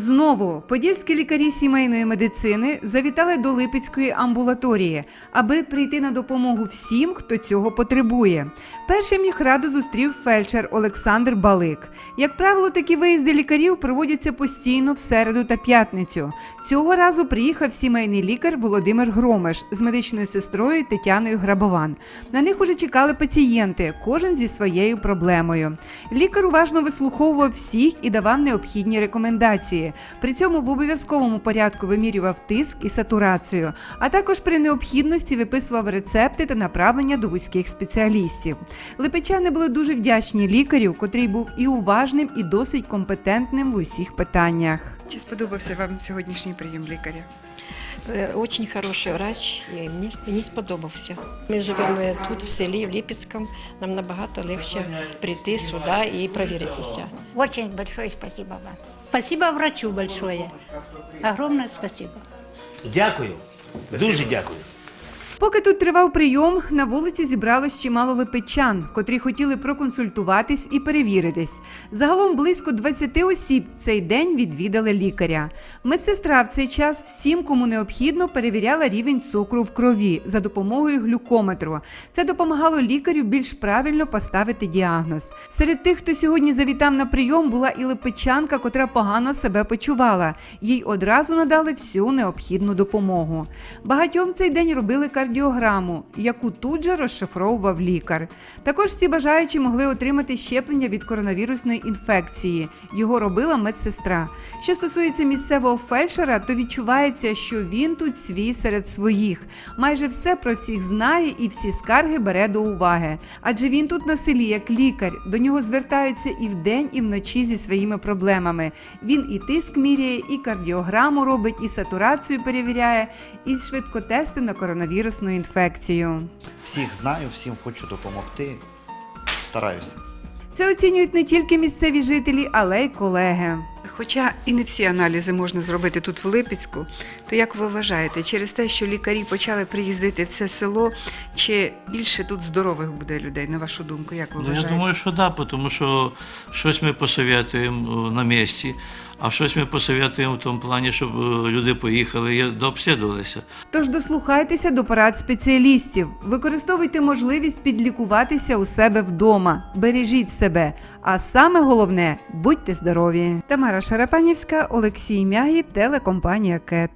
Знову подільські лікарі сімейної медицини завітали до Липецької амбулаторії, аби прийти на допомогу всім, хто цього потребує. Першим їх раду зустрів фельдшер Олександр Балик. Як правило, такі виїзди лікарів проводяться постійно в середу та п'ятницю. Цього разу приїхав сімейний лікар Володимир Громеш з медичною сестрою Тетяною Грабован. На них уже чекали пацієнти, кожен зі своєю проблемою. Лікар уважно вислуховував всіх і давав необхідні рекомендації. При цьому в обов'язковому порядку вимірював тиск і сатурацію, а також при необхідності виписував рецепти та направлення до вузьких спеціалістів. Липечани були дуже вдячні лікарю, котрий був і уважним, і досить компетентним в усіх питаннях. Чи сподобався вам сьогоднішній прийом лікаря? Е, Очень хороший врач, і мені, мені сподобався. Ми живемо тут, в селі, в Липецькому. Нам набагато легше прийти сюди і перевіритися. Очень большое спасибо вам. Спасибо врачу большое. Огромное спасибо. Дякую. Дуже дякую. Поки тут тривав прийом, на вулиці зібралось чимало липечан, котрі хотіли проконсультуватись і перевіритись. Загалом близько 20 осіб в цей день відвідали лікаря. Медсестра в цей час всім, кому необхідно, перевіряла рівень цукру в крові за допомогою глюкометру. Це допомагало лікарю більш правильно поставити діагноз. Серед тих, хто сьогодні завітав на прийом, була і липечанка, котра погано себе почувала. Їй одразу надали всю необхідну допомогу. Багатьом цей день робили кардіограму, яку тут же розшифровував лікар. Також всі бажаючі могли отримати щеплення від коронавірусної інфекції. Його робила медсестра. Що стосується місцевого фельдшера, то відчувається, що він тут свій серед своїх. Майже все про всіх знає і всі скарги бере до уваги. Адже він тут на селі як лікар. До нього звертаються і вдень, і вночі зі своїми проблемами. Він і тиск міряє, і кардіограму робить, і сатурацію перевіряє, і швидкотести на коронавірусну інфекцію. Всіх знаю, всім хочу допомогти. Стараюся. Це оцінюють не тільки місцеві жителі, але й колеги. Хоча і не всі аналізи можна зробити тут в Липецьку, то як ви вважаєте, через те, що лікарі почали приїздити в це село, чи більше тут здорових буде людей, на вашу думку? Як ви Ну, я думаю, що так, да, тому що щось ми посоветуємо е, на місці, а щось ми посоветуємо в тому плані, щоб е, люди поїхали і дообслідувалися. Тож дослухайтеся до порад спеціалістів, використовуйте можливість підлікуватися у себе вдома, бережіть себе. А саме головне будьте здорові. Тамара Шарапанівська, Олексій Мягі, телекомпанія КЕТ.